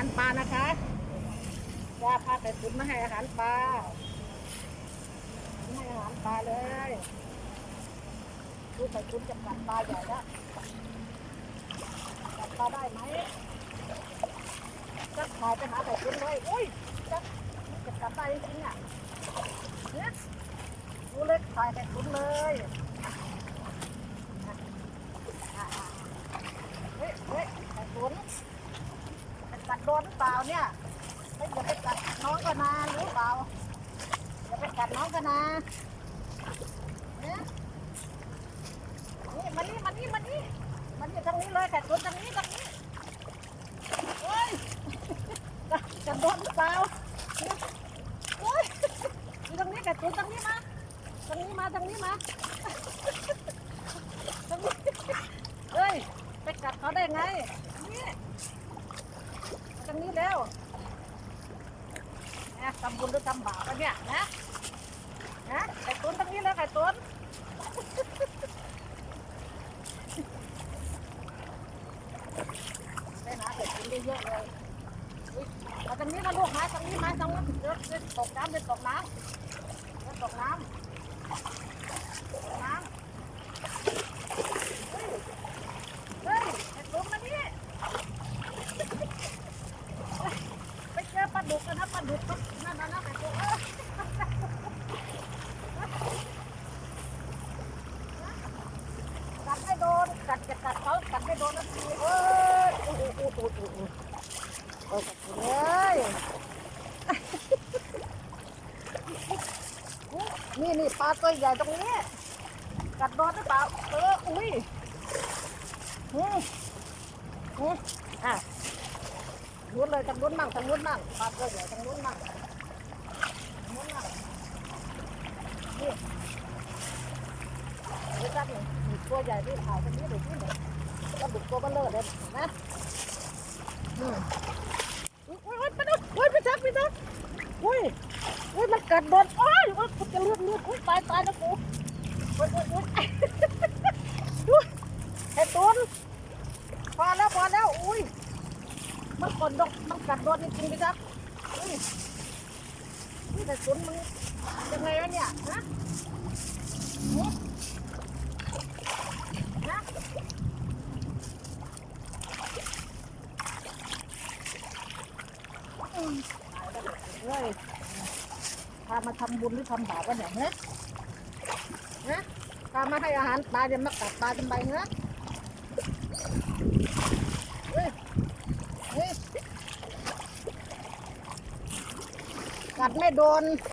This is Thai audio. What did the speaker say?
ารปลานะคะว่าพาแต่ตุนมาให้อาหารปลาให้อาหารปลาเลยดูใส่ตุนจะกัดปลาใหญ่ละกัดปลาได้ไหมจะถ่ายไปหาใส่ตุนเลยอุ้ยจะจะกัดได้จริงๆอะเนี่ยดูเล็กถ่ายใส่ตุนเลยเฮ้ยเฮ้ยใส่ตุน ไปกั ดโดนหรือเปล่าเนี่ยไม่อย่าไปกัดน้องกันนารู้เปล่าอย่าไปกัดน้องกันนาเนี่ยนี่มานี่มานี่มานี่มันอยู่ทางนี้เลยแต่ตัวทางนี้ทางนี้โอ้ยกัดโดนหรือเปล่าเนี่ยโอ้ยอยู่ทางนี้กัดตัวทางนี้มาทางนี้มาทางนี้มาทางนี้เฮ้ยไปกัดเขาได้ไงนี่ ตรงนี้แล้วนะทำบุญหรือทำบาปวะเนี่ยนะนะไข่ตุ้นตรงนี้แล้วไข่ตุ้นได้หาไข่ตุ้นเยอะๆเลยมาตรงนี้มาลูกมาตรงนี้มาตรงนี้เยวเดี๋ยวตกน้ำเดี๋ยวตกน้ำเดี๋ยวตกน้ำตกน้ำเฮ้ยเฮ้ยไข่ตุ้นมานี่ ไปเจอปลาดุกกันนะ ปลาดุกนั่นน่นะไอ้พวกเอ้กัดไม่โดนกัดจะกัดเขากัดไม่โดนนาทีเอ้ยโอ้โหโอ้โหโอ้โหโอ้โหโอ้โหเอ้ยนี่นี่ปลาตัวใหญ่ตรงนี้ กัดโดนหรือเปล่าเอออุ้ยอืมอืมอะ นู้นเลยทางนู้นมั่งทางนู้นมั่งปลาตัวใหญ่ทางนู้นมั่งทางนู้นมั่งนี่เดี๋ยวจับหนึ่งตัวใหญ่ที่ถ่ายตรงนี้เดี๋ยวที่ไหนก็ดุตัวเบลเลอร์เลยนไหมอืมอุ้ยอุ้ยอุ้ยไปดูอุ้ยไปจับไปจับอุ้ยโอ้ยมันกัดโดนโอ้ยโอ้ยกูจะเลือดเลือดโอ้ยตายตายนะกูโอ้ยโอ้ยโอ้ยดูไอ้ตุนพอแล้วพอแล้วอุ้ย มัน มันกัดโดนจริงๆพี่ครับอุ้ยนี่แต่สุนมึงยังไงวะเนี่ยฮะนะอืมตายแล้วเฮ้ยพามาทำบุญหรือทำบาปวะเนี่ยเฮะฮะพามาให้อาหารปลาจะมากัดปลาทำไมฮะเฮ้ยเฮ้ย กัดไม่โดน